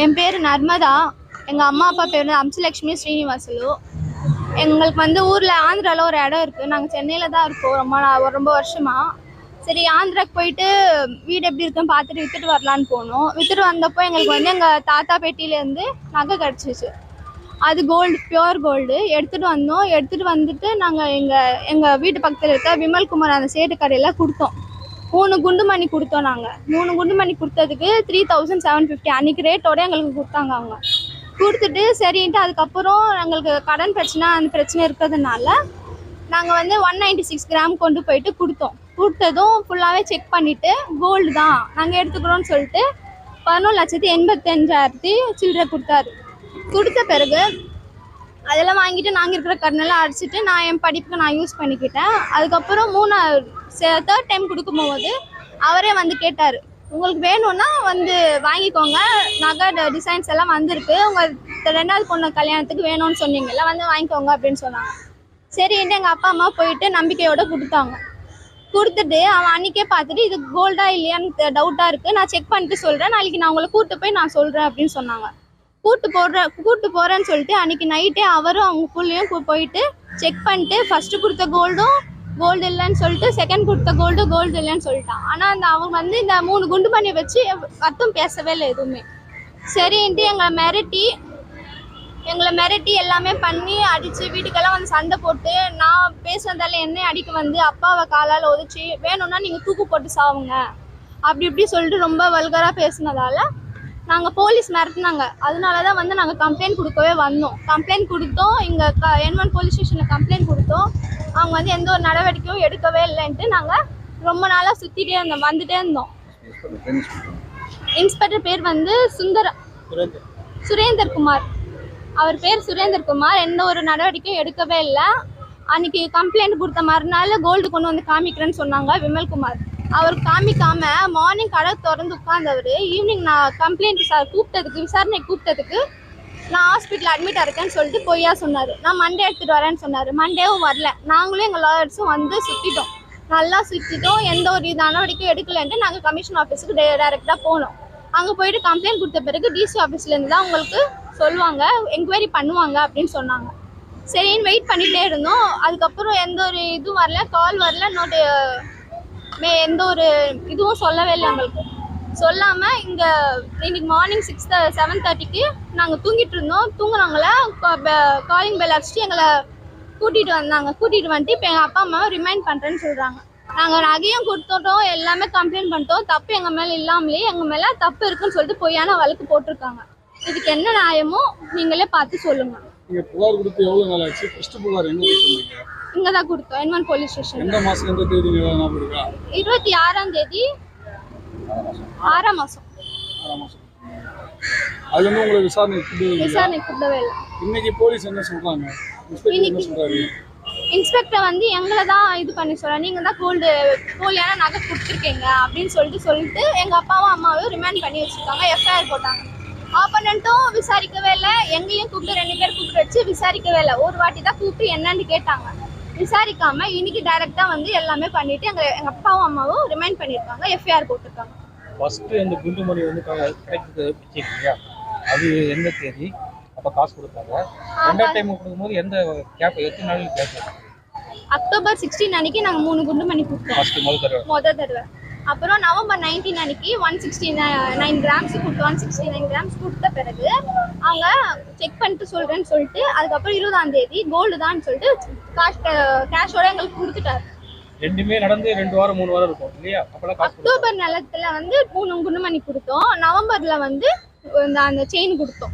என் பேர் நர்மதா. எங்கள் அம்மா அப்பா பேர் வந்து அம்சலட்சுமி ஸ்ரீனிவாசலு. எங்களுக்கு வந்து ஊரில் ஆந்திராவில் ஒரு இடம் இருக்குது நாங்கள் சென்னையில் தான் இருக்கோம். ரொம்ப நா- ரொம்ப வருஷமாக சரி ஆந்திராக்கு போயிட்டு வீடு எப்படி இருக்குன்னு பார்த்துட்டு விற்றுட்டு வரலான்னு போனோம். விற்றுட்டு வந்தப்போ எங்களுக்கு வந்து எங்கள் தாத்தா பெட்டியிலேருந்து நகை கிடச்சிச்சு. அது கோல்டு பியோர் கோல்டு எடுத்துகிட்டு வந்தோம். எடுத்துகிட்டு வந்துட்டு நாங்கள் எங்கள் எங்கள் வீட்டு பக்கத்தில் இருக்க விமல்குமார் அந்த சேட்டு கடையில் கொடுத்தோம். மூணு குண்டு மணி கொடுத்தோம் நாங்கள் மூணு குண்டு மணி கொடுத்ததுக்கு த்ரீ தௌசண்ட் செவன் ஃபிஃப்டி அன்றைக்கி ரேட்டோட எங்களுக்கு கொடுத்தாங்க அவங்க. கொடுத்துட்டு சரின்ட்டு அதுக்கப்புறம் எங்களுக்கு கடன் பிரச்சனை அந்த பிரச்சனை இருக்கிறதுனால நாங்கள் வந்து ஒன் நைன்டி சிக்ஸ் கிராம் கொண்டு போயிட்டு கொடுத்தோம். கொடுத்ததும் ஃபுல்லாகவே செக் பண்ணிவிட்டு கோல்டு தான். நாங்கள் எடுத்துக்கிறோம்னு சொல்லிட்டு பதினொன்று லட்சத்தி எண்பத்தஞ்சாயிரத்தி சில்லறை கொடுத்தாரு. கொடுத்த பிறகு அதெல்லாம் வாங்கிட்டு நாங்கள் இருக்கிற கடனெல்லாம் அடிச்சுட்டு நான் என் படிப்புக்கு நான் யூஸ் பண்ணிக்கிட்டேன். அதுக்கப்புறம் மூணாவது தேர்ட் டைம் கொடுக்கும்போது அவரே வந்து கேட்டார். உங்களுக்கு வேணும்னா வந்து வாங்கிக்கோங்க. நகை டிசைன்ஸ் எல்லாம் வந்திருக்கு. உங்கள் ரெண்டாவது பொண்ணு கல்யாணத்துக்கு வேணும்னு சொன்னீங்கல்ல வந்து வாங்கிக்கோங்க அப்படின்னு சொன்னாங்க. சரின்ட்டு எங்கள் அப்பா அம்மா போயிட்டு நம்பிக்கையோட கொடுத்தாங்க. கொடுத்துட்டு அவன் அன்றைக்கே பார்த்துட்டு இது கோல்டா இல்லையான்னு டவுட்டாக இருக்குது நான் செக் பண்ணிட்டு சொல்கிறேன் நாளைக்கு நான் உங்களை கூப்பிட்டு போய் நான் சொல்கிறேன் அப்படின்னு சொன்னாங்க. கூட்டு போடுற கூட்டு போகிறேன்னு சொல்லிட்டு அன்றைக்கி நைட்டே அவரும் அவங்க பிள்ளையும் போயிட்டு செக் பண்ணிட்டு ஃபஸ்ட்டு கொடுத்த கோல்டும் கோல்டு இல்லைன்னு சொல்லிட்டு செகண்ட் கொடுத்த கோல்டு கோல்டு இல்லைன்னு சொல்லிட்டான். ஆனால் அந்த அவங்க வந்து இந்த மூணு குண்டு பண்ணி வச்சு அர்த்தம் பேசவே இல்லை எதுவுமே. சரின்ட்டு எங்களை மிரட்டி எங்களை மிரட்டி எல்லாமே பண்ணி அடித்து வீட்டுக்கெல்லாம் வந்து சண்டை போட்டு நான் பேசுனதால என்னை அடிக்க வந்து அப்பாவை காலால் உதச்சி வேணும்னா நீங்கள் தூக்கு போட்டு சாவுங்க. அப்படி இப்படி சொல்லிட்டு ரொம்ப வல்கராக பேசுனதால நாங்கள் போலீஸ் மிரட்டினாங்க. அதனால தான் வந்து நாங்கள் கம்ப்ளைண்ட் கொடுக்கவே வந்தோம். கம்ப்ளைண்ட் கொடுத்தோம். இங்கே க என்ஒன் போலீஸ் ஸ்டேஷனில் கம்ப்ளைண்ட் கொடுத்தோம். அவங்க வந்து எந்த ஒரு நடவடிக்கையும் எடுக்கவே இல்லைன்ட்டு நாங்கள் ரொம்ப நாளாக சுற்றிட்டே இருந்தோம் வந்துட்டே இருந்தோம். இன்ஸ்பெக்டர் பேர் வந்து சுந்தர சுரேந்தர் குமார். அவர் பேர் சுரேந்தர் குமார் எந்த ஒரு நடவடிக்கையும் எடுக்கவே இல்லை. அன்னைக்கு கம்ப்ளைண்ட் கொடுத்த மறுநாள் கோல்டு கொண்டு வந்து காமிக்கிறேன்னு சொன்னாங்க விமல்குமார் அவர் காமிக்காம மார்னிங் கடை திறந்து உட்கார்ந்தவர் ஈவினிங் நான் கம்ப்ளைண்ட் சார் கூப்பிட்டதுக்கு விசாரணை கூப்பிட்டதுக்கு நான் ஹாஸ்பிட்டல் அட்மிட் இருக்கேன்னு சொல்லிட்டு பொய்யா சொன்னார். நான் மண்டே எடுத்துகிட்டு வரேன்னு சொன்னார். மண்டேவும் வரல. நாங்களும் எங்கள் லாயர்ஸும் வந்து சுற்றிட்டோம் நல்லா சுற்றிட்டோம் எந்த ஒரு நடவடிக்கையும் எடுக்கலைன்ட்டு நாங்கள் கமிஷன் ஆஃபீஸுக்கு டே டைரெக்டாக போனோம். அங்கே போயிட்டு கம்ப்ளைண்ட் கொடுத்த பிறகு டிசி ஆஃபீஸ்லேருந்து தான் உங்களுக்கு சொல்லுவாங்க என்கொயரி பண்ணுவாங்க அப்படின்னு சொன்னாங்க. சரின்னு வெயிட் பண்ணிகிட்டே இருந்தோம். அதுக்கப்புறம் எந்த ஒரு இதுவும் வரல கால் வரல. நோட்டு மே எந்த ஒரு இதுவும் சொல்லவே இல்லை எங்களுக்கு. சொல்லாமல் இங்கே இன்னைக்கு மார்னிங் சிக்ஸ் செவன் தேர்ட்டிக்கு நாங்கள் தூங்கிட்டு இருந்தோம். தூங்குனாங்கள காலிங் பெல் அடிச்சுட்டு எங்களை கூட்டிகிட்டு வந்தாங்க. கூட்டிகிட்டு வந்துட்டு இப்போ எங்கள் அப்பா அம்மாவை ரிமைண்ட் பண்ணுறேன்னு சொல்கிறாங்க நாங்கள் நகையும் கொடுத்துட்டோம். எல்லாமே கம்ப்ளைண்ட் பண்ணிட்டோம். தப்பு எங்கள் மேலே இல்லாமலே எங்கள் மேலே தப்பு இருக்குன்னு சொல்லிட்டு பொய்யான வழக்கு போட்டிருக்காங்க. இதுக்கு என்ன நியாயமோ நீங்களே பார்த்து சொல்லுங்கள் நீங்க புகார் கொடுத்து எவ்வளவு நாள் ஆச்சு? ஃபர்ஸ்ட் புகார் என்ன கொடுத்தீங்க இங்கே தான் கொடுத்தோம். என்வன் போலீஸ் ஸ்டேஷன் எந்த மாசம் எந்த தேதி ஞாபகம் இருக்கா? இருபத்தி ஆறாம் தேதி ஆறாம் மாதம் ஆறாம் மாசம். அதுல இருந்து உங்களை விசாரணை கூப்பிட்டு வரீங்க. விசாரணை கூப்பிடவே இல்லை. இன்னைக்கு போலீஸ் என்ன சொல்றாங்க? இன்ஸ்பெக்டர் என்ன இன்னைக்கு- சொல்றாரு? இன்ஸ்பெக்டர் வந்து எங்களை தான் இது பண்ணி சொல்கிறாங்க நீங்கள் தான் கோல்டு போலியான நகை கொடுத்துருக்கீங்க அப்படின்னு சொல்லிட்டு சொல்லிட்டு எங்கள் அப்பாவும் அம்மாவையும் ரிமைண்ட் பண்ணி வச்சுருக்காங்க. எஃப்ஐஆர் போட்டாங்க. ஆப்பனண்ட்டும் விசாரிக்கவே இல்லை. எங்களையும் கூப்பிட்டு ரெண்டு பேர் கூப்பிட்டு வச்சு விசாரிக்கவே இல்லை. ஒரு வாட்டி தான் கூப்பிட்டு என்னன்னு கேட்டாங்க. விசாரிக்காம இன்னைக்கு டைரெக்டாக வந்து எல்லாமே பண்ணிட்டு எங்கள் எங்கள் அப்பாவும் அம்மாவும் ரிமைண்ட் பண்ணியிருக்காங்க எஃப்ஐஆர் போட்டிருக்காங்க. ஃபர்ஸ்ட் அந்த குண்டு மணி வந்து கிடைக்கிறது வச்சிருக்கீங்க அது எந்த தேதி? அப்போ காசு கொடுத்தாங்க ரெண்டாவது டைம் கொடுக்கும்போது எந்த கேப் எத்தனை நாள் கேப் அக்டோபர் சிக்ஸ்டீன் அன்னைக்கு நாங்கள் மூணு குண்டு பண்ணி கொடுத்தோம். மொதல் தடவை. அப்புறம் நவம்பர் நைன்டீன் அன்னைக்கு ஒன் சிக்ஸ்டி நைன் கிராம்ஸ் கொடுத்து ஒன் சிக்ஸ்டி நைன் கிராம்ஸ் கொடுத்த பிறகு அவங்க செக் பண்ணிட்டு சொல்கிறேன்னு சொல்லிட்டு அதுக்கப்புறம் இருபதாம் தேதி கோல்டு தான் சொல்லிட்டு காஷ் கேஷோட எங்களுக்கு கொடுத்துட்டாரு ரெண்டுமே நடந்து ரெண்டு வாரம் மூணு வாரம் இருக்கும். இல்லையா? அப்பெல்லாம் காசு அக்டோபர் நிலத்துல வந்து மூணு குண்டுமணி கொடுத்தோம். நவம்பர்ல வந்து இந்த அந்த செயின் கொடுத்தோம்.